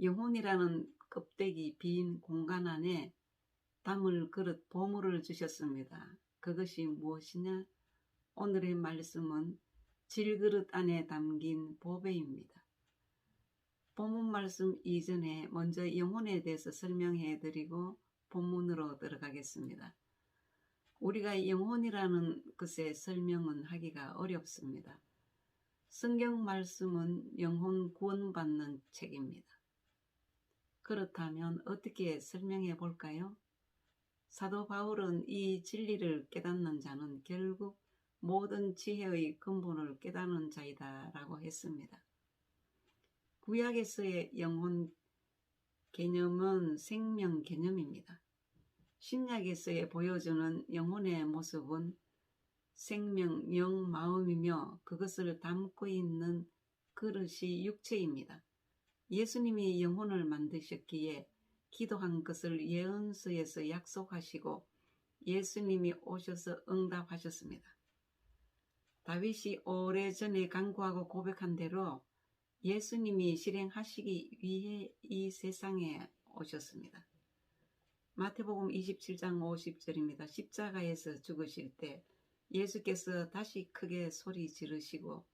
영혼이라는 껍데기 빈 공간 안에 담을 그릇 보물을 주셨습니다. 그것이 무엇이냐? 오늘의 말씀은 질그릇 안에 담긴 보배입니다. 본문 말씀 이전에 먼저 영혼에 대해서 설명해 드리고 본문으로 들어가겠습니다. 우리가 영혼이라는 것의 설명은 하기가 어렵습니다. 성경 말씀은 영혼 구원받는 책입니다. 그렇다면 어떻게 설명해 볼까요? 사도 바울은 이 진리를 깨닫는 자는 결국 모든 지혜의 근본을 깨닫는 자이다 라고 했습니다. 구약에서의 영혼 개념은 생명 개념입니다. 신약에서의 보여주는 영혼의 모습은 생명, 영, 마음이며 그것을 담고 있는 그릇이 육체입니다. 예수님이 영혼을 만드셨기에 기도한 것을 예언서에서 약속하시고 예수님이 오셔서 응답하셨습니다. 다윗이 오래전에 간구하고 고백한 대로 예수님이 실행하시기 위해 이 세상에 오셨습니다. 마태복음 27장 50절입니다. 십자가에서 죽으실 때 예수께서 다시 크게 소리 지르시고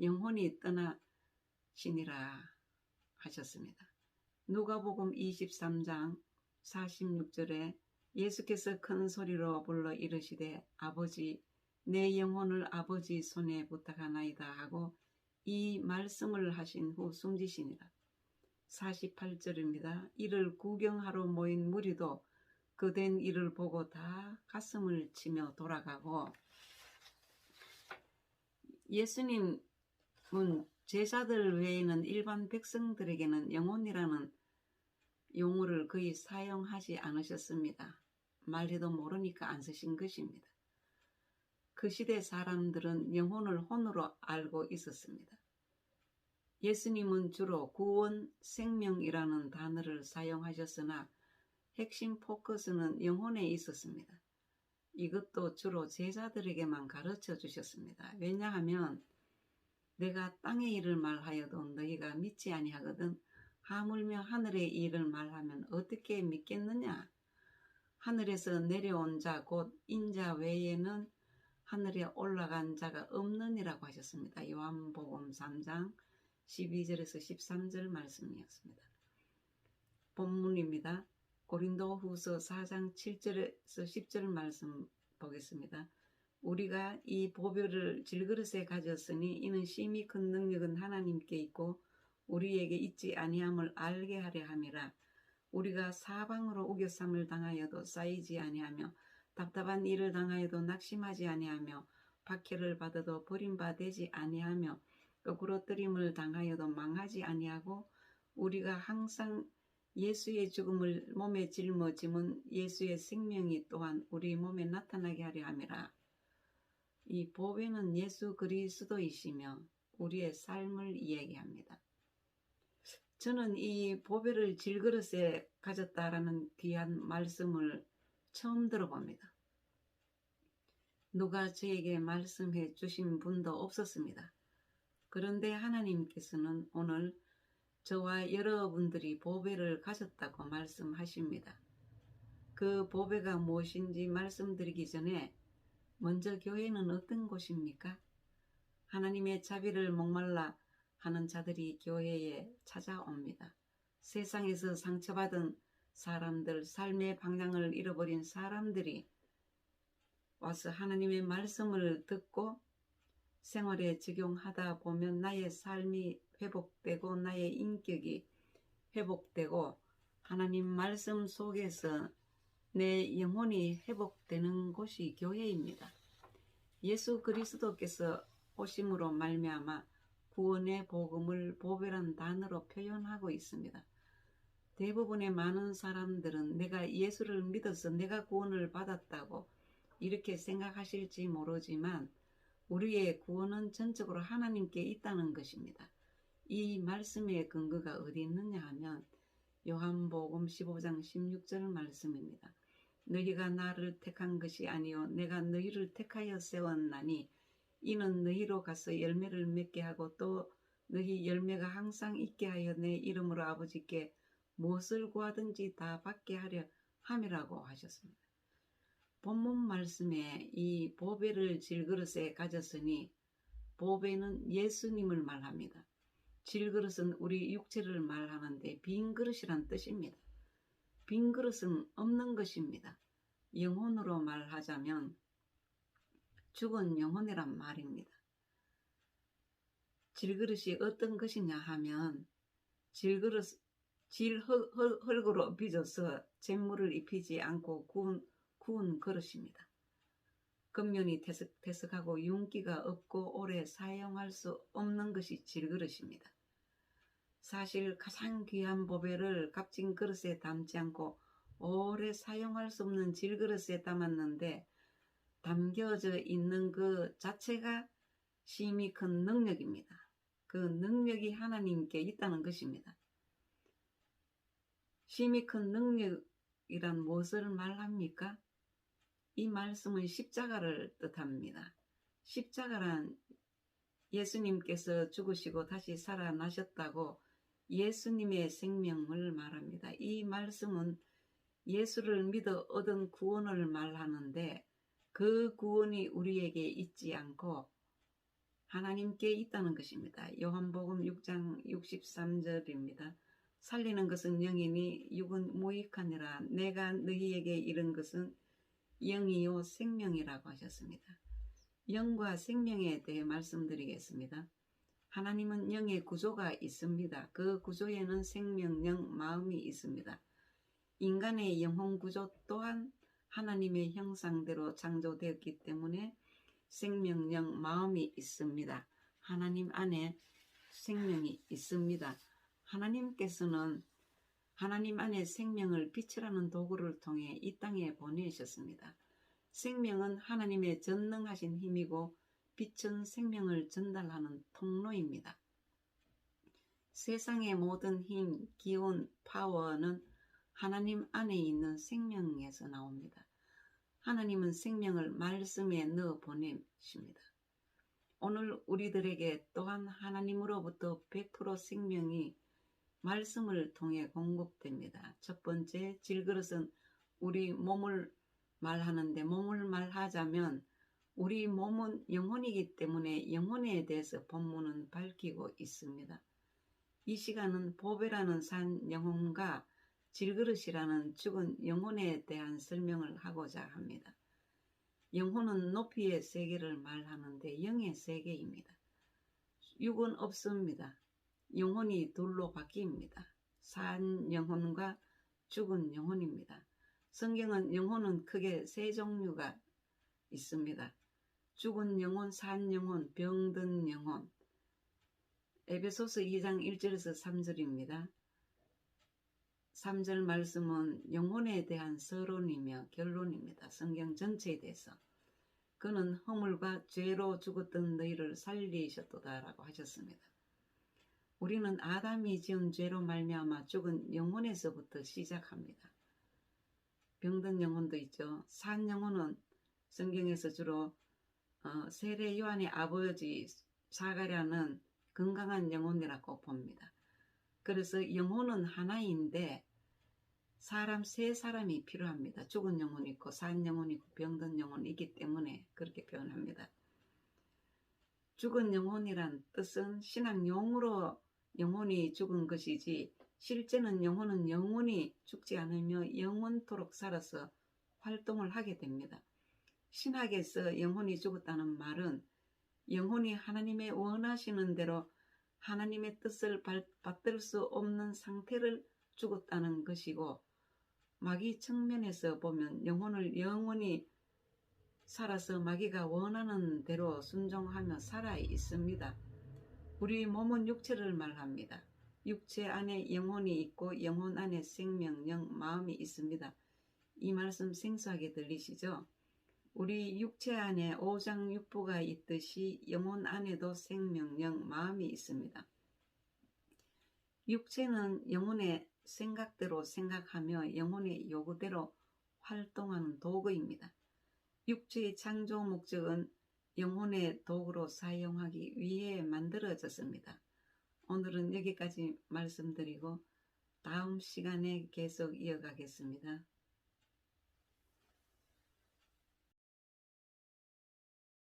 영혼이 떠나시니라 하셨습니다. 누가복음 23장 46절에 예수께서 큰 소리로 불러 이르시되 아버지 내 영혼을 아버지 손에 부탁하나이다 하고 이 말씀을 하신 후 숨지시니라. 48절입니다. 이를 구경하러 모인 무리도 그된 일을 보고 다 가슴을 치며 돌아가고 예수님은 제자들 외에는 일반 백성들에게는 영혼이라는 용어를 거의 사용하지 않으셨습니다. 말해도 모르니까 안 쓰신 것입니다. 그 시대 사람들은 영혼을 혼으로 알고 있었습니다. 예수님은 주로 구원, 생명이라는 단어를 사용하셨으나 핵심 포커스는 영혼에 있었습니다. 이것도 주로 제자들에게만 가르쳐 주셨습니다. 왜냐하면 내가 땅의 일을 말하여도 너희가 믿지 아니하거든 하물며 하늘의 일을 말하면 어떻게 믿겠느냐? 하늘에서 내려온 자 곧 인자 외에는 하늘에 올라간 자가 없느니라고 하셨습니다. 요한복음 3장 12절에서 13절 말씀이었습니다. 본문입니다. 고린도 후서 4장 7절에서 10절 말씀 보겠습니다. 우리가 이 보배를 질그릇에 가졌으니 이는 심히 큰 능력은 하나님께 있고 우리에게 있지 아니함을 알게 하려 함이라. 우리가 사방으로 우겨쌈을 당하여도 쌓이지 아니하며 답답한 일을 당하여도 낙심하지 아니하며 박해를 받아도 버림받지 아니하며 거꾸로 뜨림을 당하여도 망하지 아니하고 우리가 항상 예수의 죽음을 몸에 짊어짐은 예수의 생명이 또한 우리 몸에 나타나게 하려 함이라. 이 보배는 예수 그리스도이시며 우리의 삶을 이야기합니다. 저는 이 보배를 질그릇에 가졌다라는 귀한 말씀을 처음 들어봅니다. 누가 저에게 말씀해 주신 분도 없었습니다. 그런데 하나님께서는 오늘 저와 여러분들이 보배를 가졌다고 말씀하십니다. 그 보배가 무엇인지 말씀드리기 전에 먼저 교회는 어떤 곳입니까? 하나님의 자비를 목말라 하는 자들이 교회에 찾아옵니다. 세상에서 상처받은 사람들, 삶의 방향을 잃어버린 사람들이 와서 하나님의 말씀을 듣고 생활에 적용하다 보면 나의 삶이 회복되고 나의 인격이 회복되고 하나님 말씀 속에서 내 영혼이 회복되는 곳이 교회입니다. 예수 그리스도께서 오심으로 말미암아 구원의 복음을 보배란 단어로 표현하고 있습니다. 대부분의 많은 사람들은 내가 예수를 믿어서 내가 구원을 받았다고 이렇게 생각하실지 모르지만 우리의 구원은 전적으로 하나님께 있다는 것입니다. 이 말씀의 근거가 어디 있느냐 하면 요한복음 15장 16절 말씀입니다. 너희가 나를 택한 것이 아니요 내가 너희를 택하여 세웠나니 이는 너희로 가서 열매를 맺게 하고 또 너희 열매가 항상 있게 하여 내 이름으로 아버지께 무엇을 구하든지 다 받게 하려 함이라고 하셨습니다. 본문 말씀에 이 보배를 질그릇에 가졌으니 보배는 예수님을 말합니다. 질그릇은 우리 육체를 말하는데 빈 그릇이란 뜻입니다. 빈 그릇은 없는 것입니다. 영혼으로 말하자면 죽은 영혼이란 말입니다. 질그릇이 어떤 것이냐 하면 질그릇 질 흙으로 빚어서 잿물을 입히지 않고 구운, 구운 그릇입니다. 겉면이 태석태석하고 윤기가 없고 오래 사용할 수 없는 것이 질그릇입니다. 사실 가장 귀한 보배를 값진 그릇에 담지 않고 오래 사용할 수 없는 질그릇에 담았는데 담겨져 있는 그 자체가 심히 큰 능력입니다. 그 능력이 하나님께 있다는 것입니다. 심히 큰 능력이란 무엇을 말합니까? 이 말씀은 십자가를 뜻합니다. 십자가란 예수님께서 죽으시고 다시 살아나셨다고 예수님의 생명을 말합니다. 이 말씀은 예수를 믿어 얻은 구원을 말하는데 그 구원이 우리에게 있지 않고 하나님께 있다는 것입니다. 요한복음 6장 63절입니다. 살리는 것은 영이니 육은 무익하니라 내가 너희에게 이른 것은 영이요 생명이라고 하셨습니다. 영과 생명에 대해 말씀드리겠습니다. 하나님은 영의 구조가 있습니다. 그 구조에는 생명, 영, 마음이 있습니다. 인간의 영혼 구조 또한 하나님의 형상대로 창조되었기 때문에 생명력, 마음이 있습니다. 하나님 안에 생명이 있습니다. 하나님께서는 하나님 안에 생명을 빛이라는 도구를 통해 이 땅에 보내셨습니다. 생명은 하나님의 전능하신 힘이고 빛은 생명을 전달하는 통로입니다. 세상의 모든 힘, 기운, 파워는 하나님 안에 있는 생명에서 나옵니다. 하나님은 생명을 말씀에 넣어 보내십니다. 오늘 우리들에게 또한 하나님으로부터 100% 생명이 말씀을 통해 공급됩니다. 첫 번째 질그릇은 우리 몸을 말하는데 몸을 말하자면 우리 몸은 영혼이기 때문에 영혼에 대해서 본문은 밝히고 있습니다. 이 시간은 보배라는 산 영혼과 질그릇이라는 죽은 영혼에 대한 설명을 하고자 합니다. 영혼은 높이의 세계를 말하는데 영의 세계입니다. 육은 없습니다. 영혼이 둘로 바뀝니다. 산 영혼과 죽은 영혼입니다. 성경은 영혼은 크게 세 종류가 있습니다. 죽은 영혼, 산 영혼, 병든 영혼. 에베소서 2장 1절에서 3절입니다. 3절 말씀은 영혼에 대한 서론이며 결론입니다. 성경 전체에 대해서. 그는 허물과 죄로 죽었던 너희를 살리셨도다라고 하셨습니다. 우리는 아담이 지은 죄로 말미암아 죽은 영혼에서부터 시작합니다. 병든 영혼도 있죠. 산 영혼은 성경에서 주로 어, 세례 요한의 아버지 사가랴는 건강한 영혼이라고 봅니다. 그래서 영혼은 하나인데 사람 세 사람이 필요합니다. 죽은 영혼이 있고 산 영혼이 있고 병든 영혼이 있기 때문에 그렇게 표현합니다. 죽은 영혼이란 뜻은 신앙용으로 영혼이 죽은 것이지 실제는 영혼은 영원히 죽지 않으며 영원토록 살아서 활동을 하게 됩니다. 신학에서 영혼이 죽었다는 말은 영혼이 하나님의 원하시는 대로 하나님의 뜻을 받들 수 없는 상태를 죽었다는 것이고 마귀 측면에서 보면 영혼을 영원히 살아서 마귀가 원하는 대로 순종하며 살아 있습니다. 우리 몸은 육체를 말합니다. 육체 안에 영혼이 있고 영혼 안에 생명, 영, 마음이 있습니다. 이 말씀 생소하게 들리시죠? 우리 육체 안에 오장육부가 있듯이 영혼 안에도 생명, 영, 마음이 있습니다. 육체는 영혼의 생각대로 생각하며 영혼의 요구대로 활동하는 도구입니다. 육체의 창조 목적은 영혼의 도구로 사용하기 위해 만들어졌습니다. 오늘은 여기까지 말씀드리고 다음 시간에 계속 이어가겠습니다.